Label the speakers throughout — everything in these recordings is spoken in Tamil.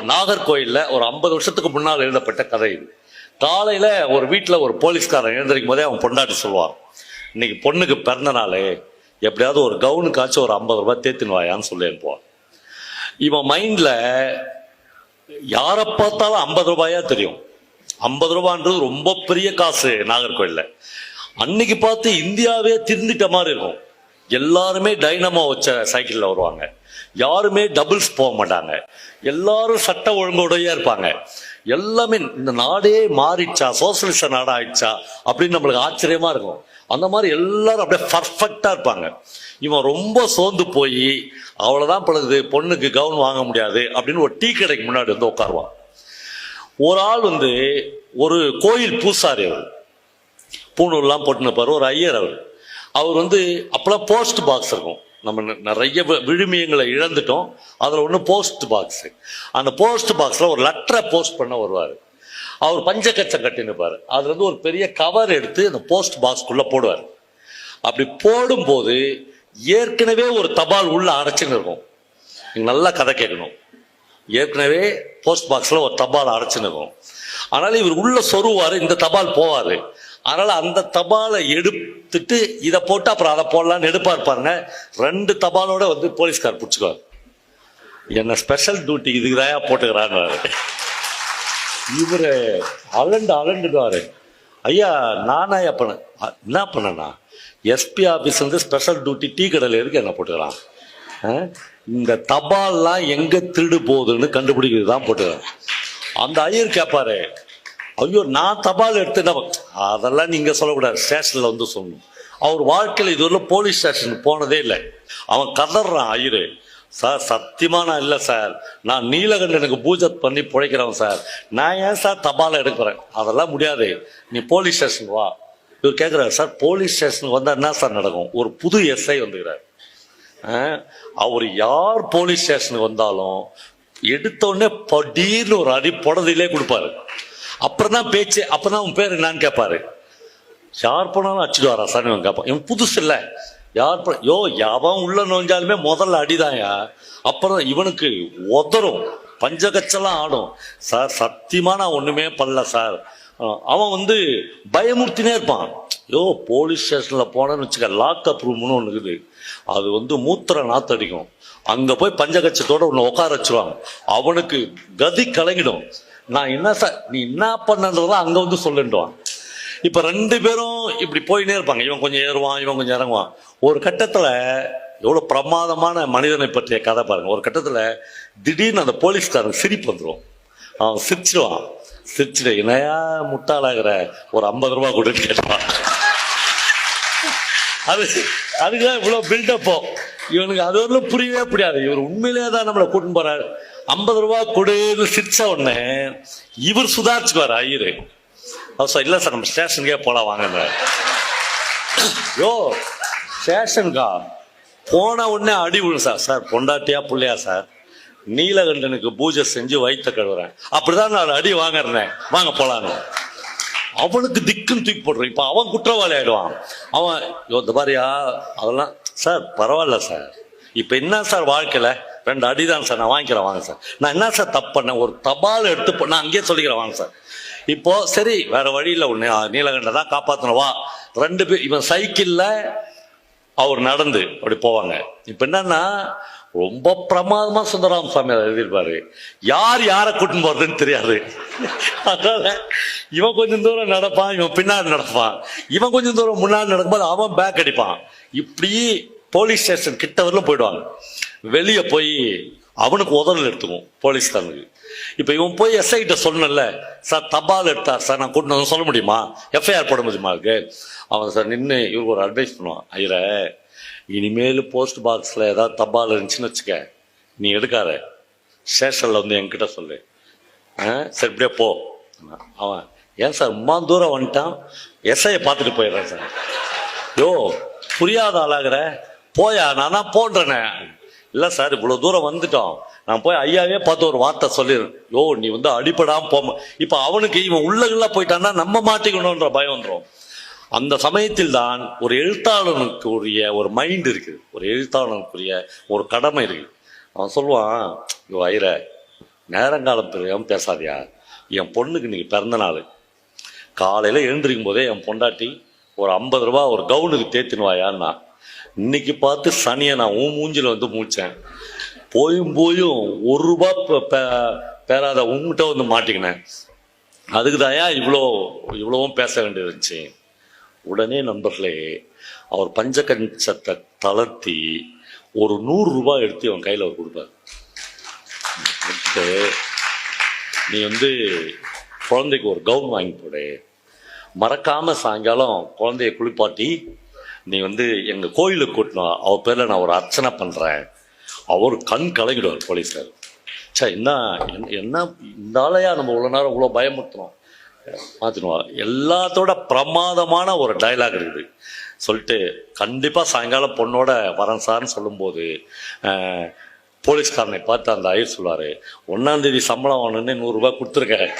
Speaker 1: நாகர்கோயிலில் ஒரு ஐம்பது வருஷத்துக்கு முன்னால் எழுதப்பட்ட கதை இது. காலையில் ஒரு வீட்டில் ஒரு போலீஸ்காரன் எழுந்திருக்கும் போதே அவன் பொண்டாட்டி சொல்லுவான் இன்னைக்கு பொண்ணுக்கு பிறந்த நாள் எப்படியாவது ஒரு கவுனுக்காச்சும் ஒரு ஐம்பது ரூபாய் தேத்தின்னு வாயான்னு சொல்லி அனுப்புவான். இவன் மைண்டில் யாரை பார்த்தாலும் ஐம்பது ரூபாயா தெரியும். ஐம்பது ரூபான்றது ரொம்ப பெரிய காசு நாகர்கோயிலில். அன்னைக்கு பார்த்து இந்தியாவே திருந்திட்ட மாதிரி இருக்கும். எல்லாருமே டைனமோ வச்ச சைக்கிளில் வருவாங்க. யாருமே டபுள்ஸ் போக மாட்டாங்க. எல்லாரும் சட்ட ஒழுங்கோடையே இருப்பாங்க. எல்லாமே இந்த நாடே மாறிடுச்சா? சோசியலிச நாடா ஆயிடுச்சா? அப்படின்னு நம்மளுக்கு ஆச்சரியமா இருக்கும். அந்த மாதிரி எல்லாரும் அப்படியே பர்ஃபெக்டா இருப்பாங்க. இவன் ரொம்ப சோர்ந்து போய் அவ்வளவுதான் பழகுது பொண்ணுக்கு கவுன் வாங்க முடியாது அப்படின்னு ஒரு டீ கடைக்கு முன்னாடி வந்து உட்காருவான். ஒரு ஆள் வந்து ஒரு கோயில் பூசாரி அவர். பூணூர்லாம் போட்டுன்னு ஒரு ஐயர் அவர். அவர் வந்து அப்போலாம் போஸ்ட் பாக்ஸ் இருக்கும். நம்ம நிறைய விழுமியங்களை இழந்துட்டோம். அதில் ஒன்று போஸ்ட் பாக்ஸ் அந்த போஸ்ட் பாக்ஸில் ஒரு லெட்டரை போஸ்ட் பண்ண வருவார். அவர் பஞ்சக்கச்சம் கட்டினுப்பார் அதுலேருந்து ஒரு பெரிய கவர் எடுத்து அந்த போஸ்ட் பாக்ஸ்க்குள்ளே போடுவார். அப்படி போடும்போது ஏற்கனவே ஒரு தபால் உள்ள அடைச்சுன்னு இருக்கும். நீங்கள் நல்லா கதை கேட்கணும். ஏற்கனவே போஸ்ட் பாக்ஸில் ஒரு தபால் அடைச்சுன்னு இருக்கும். அதனால இவர் உள்ள சொருவார் இந்த தபால் போவார். அதனால அந்த தபாலை எடுத்துட்டு இதை போட்டு அப்புறம் அதை போடலான்னு எடுப்பார் பாருங்க. ரெண்டு தபாலோட வந்து போலீஸ்கார் பிடிச்சிக்குவார். என்ன ஸ்பெஷல் டியூட்டி இதுக்கு தான் போட்டுக்கிறான்னு இவரு அலண்டு அலண்டுடுவாரு. ஐயா நானா பண்ண என்ன பண்ணனா? எஸ்பி ஆஃபீஸ் வந்து ஸ்பெஷல் டியூட்டி டீ கடையில் இருக்கு என்ன போட்டுக்கலாம் ஆ? இந்த தபால்லாம் எங்க திருடு போகுதுன்னு கண்டுபிடிக்கிறது தான் போட்டுக்கிறேன். அந்த ஐயர் கேட்பாரு ஐயோ நான் தபால் எடுத்து அதெல்லாம் நீங்கள் சொல்லக்கூடாது. ஸ்டேஷனில் வந்து சொல்லணும். அவர் வாழ்க்கையில் இதுவரை போலீஸ் ஸ்டேஷனுக்கு போனதே இல்லை. அவன் கதறான் ஐயரு. சார் சத்தியமாக நான் இல்லை சார். நான் நீலகண்டனுக்கு பூஜை பண்ணி பிழைக்கிறவன் சார். நான் ஏன் சார் தபால் எடுக்கிறேன் அதெல்லாம் முடியாது. நீ போலீஸ் ஸ்டேஷனுக்கு வா. இவர் கேட்குறாரு சார் போலீஸ் ஸ்டேஷனுக்கு வந்தால் என்ன சார் நடக்கும்? ஒரு புது எஸ்ஐ வந்துக்கிறார். அவர் யார் போலீஸ் ஸ்டேஷனுக்கு வந்தாலும் எடுத்தோடனே படீர்னு ஒரு அடி புடதிலே கொடுப்பாரு. அப்புறம் தான் பேச்சு அப்புறம் தான் உன் பேர் என்னன்னு கேட்பாரு யார் போனாலும் அச்சுட்டு வரா சார் இவன் கேட்பான் இவன் புதுசு இல்லை. யார் யோ யாவன் உள்ள நோஞ்சாலுமே முதல்ல அடிதாயா அப்புறம் இவனுக்கு உதறும். பஞ்சகச்செல்லாம் ஆடும். சார் சத்தியமா நான் ஒண்ணுமே பண்ணல சார். அவன் வந்து பயமுறுத்தினே இருப்பான். யோ போலீஸ் ஸ்டேஷன்ல போனேன்னு வச்சுக்க லாக்அப் ரூம்னு ஒன்று இருக்குது. அது வந்து மூத்திர நாத்தடிக்கும் அங்க போய் பஞ்சகச்சத்தோட உன்னை உட்கார வச்சிருவாங்க. அவனுக்கு கதி கலங்கிடும். நான் என்ன சார் நீ என்ன பண்ணன்றதா அங்க வந்து சொல்லிடுவான் இப்ப ரெண்டு பேரும் இப்படி போயினே இருப்பாங்க. இவன் கொஞ்சம் ஏறுவான் இவன் கொஞ்சம் இறங்குவான். ஒரு கட்டத்துல எவ்வளவு பிரமாதமான மனிதனை பற்றிய கதை பாருங்க. ஒரு கட்டத்துல திடீர்னு அந்த போலீஸ்காரன் சிரிப்பு வந்துடும் அவன் சிரிச்சிடுவான் சிரிச்சிட இணையா முட்டாளாகிற? ஒரு ஐம்பது ரூபா கொடுன்னு கேட்டான் அது அதுக்குதான் இவ்வளவு பில்டப்போ இவனுக்கு அது ஒன்றும் புரியவே புரியாது. இவர் உண்மையிலேயே தான் நம்மளை கூட்டின்னு போறாரு. ஐம்பது ரூபா கொடுன்னு சிரிச்ச உடனே இவர் சுதாரிச்சுக்குவார் ஐயரு. அவர் சார் இல்லை சார் நம்ம ஸ்டேஷனுக்கே போகலாம் வாங்க யோ ஸ்டேஷனுக்கா? போன உடனே அடி விழும் சார். சார் பொண்டாட்டியா புள்ளையா சார்? நீலகண்டனுக்கு பூஜை செஞ்சு வைத்த கழுவுறேன். அப்படிதான் நான் அடி வாங்குறேன். வாங்க போலான்னு. அவனுக்கு திக்குன்னு தூக்கி போடுறேன் இப்போ அவன் குற்றவாளி ஆயிடுவான். அவன் இந்த மாதிரியா அதெல்லாம் சார் பரவாயில்ல சார். இப்போ என்ன சார் வாழ்க்கையில்? ரெண்டு அடிதான் சார் நான் வாங்கிக்கிறேன் வாங்க சார். நான் என்ன சார் தப்பு பண்ணேன்? ஒரு தபால் எடுத்து நான் அங்கேயே சொல்லிக்கிறேன் வாங்க சார். இப்போ சரி வேற வழியில் ஒன்று நீலகண்ட தான் காப்பாற்றணும் வா. ரெண்டு பேர் இவன் சைக்கிளில் அவர் நடந்து அப்படி போவாங்க. இப்போ என்னன்னா ரொம்ப பிரமாதமாக சுந்தராம சுவாமி அதை எழுதியிருப்பாரு. யார் யாரை கூட்டின்னு போகிறதுன்னு தெரியாது. அதனால இவன் கொஞ்சம் தூரம் நடப்பான் இவன் பின்னாடி நடப்பான். இவன் கொஞ்சம் தூரம் முன்னாடி நடக்கும்போது அவன் பேக் அடிப்பான். இப்படி போலீஸ் ஸ்டேஷன் கிட்ட வரலும் போயிடுவாங்க. வெளியே போய் அவனுக்கு உதறல் எடுத்துக்கும் போலீஸ்காரனுக்கு இப்போ இவன் போய் எஸ்ஐகிட்ட சொன்னல சார் தபால் எடுத்தார் சார் நான் கூட்டினு வந்து சொல்ல முடியுமா? எஃப்ஐஆர் போட முடியுமா இருக்கு? அவன் சார் நின்று இவருக்கு ஒரு அட்வைஸ் பண்ணுவான். ஐயர இனிமேல் போஸ்ட் பாக்ஸில் ஏதாவது தபால் இருந்துச்சுன்னு வச்சுக்க நீ எடுக்காத. ஸ்டேஷனில் வந்து என்கிட்ட சொல்லு. ஆ சரி இப்படியே போ. அவன் ஏன் சார் உம்மா தூரம் வந்துட்டான் எஸ்ஐயை பார்த்துட்டு போயிடுறேன் சார். யோ புரியாத ஆளாகிற. போயா நான் தான் போன்றேனே. இல்லை சார் இவ்வளோ தூரம் வந்துட்டோம். நான் போய் ஐயாவே பார்த்து ஒரு வார்த்தை சொல்லிடுறேன் யோ நீ வந்து அடிப்படாமல் போம. இப்போ அவனுக்கு இவன் உள்ளகுள்ள போயிட்டான்னா நம்ம மாட்டிக்கணுன்ற பயம் வந்துடும் அந்த சமயத்தில் தான் ஒரு எழுத்தாளனுக்கு உரிய ஒரு மைண்ட் இருக்குது ஒரு எழுத்தாளனுக்குரிய ஒரு கடமை இருக்குது அவன் சொல்லுவான் யோ ஐர நேரங்காலம் பிரியம் பேசாதியா? என் பொண்ணுக்கு இன்னைக்கு பிறந்த நாள். காலையில் எழுந்திருக்கும் போதே என் பொண்டாட்டி ஒரு ஐம்பது ரூபா ஒரு கவுனுக்கு தேத்தினுவாயான்னா இன்னைக்கு பார்த்து சனியை நான் உன் மூஞ்சில் வந்து மூச்சேன். போயும் போயும் ஒரு ரூபா பேராத உங்ககிட்ட வந்து மாட்டிக்கினேன். அதுக்கு தாயா இவ்வளோ இவ்வளவும் பேச வேண்டியது இருந்துச்சு உடனே நண்பர்களே அவர் பஞ்சகஞ்சத்தை தளர்த்தி ஒரு நூறு ரூபாய் எடுத்து அவன் கையில் அவர் கொடுப்பார். நீ வந்து குழந்தைக்கு ஒரு கவுன் வாங்கி போடு. மறக்காம சாயங்காலம் குழந்தைய குளிப்பாட்டி நீ வந்து எங்க கோயிலுக்கு கூட்டணும் அவர் பேர்ல நான் ஒரு அர்ச்சனை பண்றேன். அவர் கண் கலங்கிடுவார் போலீஸார் சார் என்ன என்ன- இந்த ஆளையா நம்ம இவ்வளோ நேரம் இவ்வளோ பயமுறுத்துறோம்? மாற்றினுவா எல்லாத்தோட பிரமாதமான ஒரு டயலாக் இருக்குது சொல்லிட்டு கண்டிப்பாக சாயங்காலம் பொண்ணோட வரேன் சார்னு சொல்லும்போது போலீஸ்காரனை பார்த்து அந்த ஐயர் சொல்லுவார் ஒன்றாந்தேதி சம்பளம் வாங்கணுன்னு நூறுரூபா கொடுத்துருக்கேன்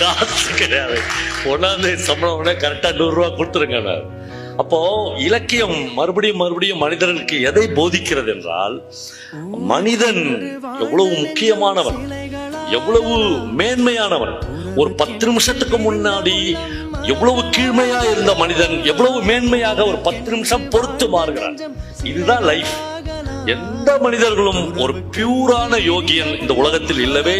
Speaker 1: காசு கிடையாது. ஒன்றாந்தேதி சம்பளம் உடனே கரெக்டாக நூறுரூவா கொடுத்துருங்க அப்போ இலக்கியம் மறுபடியும் மறுபடியும் மனிதனுக்கு எதை போதிக்கிறது என்றால் மனிதன் எவ்வளவு முக்கியமானவன் எவ்வளவு மேன்மையானவன். ஒரு பத்து நிமிஷத்துக்கு முன்னாடி எவ்வளவு கீழ்மையா இருந்த மனிதன் எவ்வளவு மேன்மையாக ஒரு பத்து நிமிஷம் பொறுத்து மாறுகிறான். இதுதான் லைஃப் எந்த மனிதர்களும் ஒரு பியூரான யோகியன் இந்த உலகத்தில் இல்லவே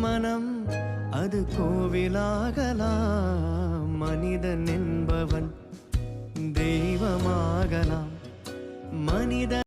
Speaker 2: மனம் அது கோவிலாகலாம். மனிதன் என்பவன் தெய்வமாகலாம். மனிதன்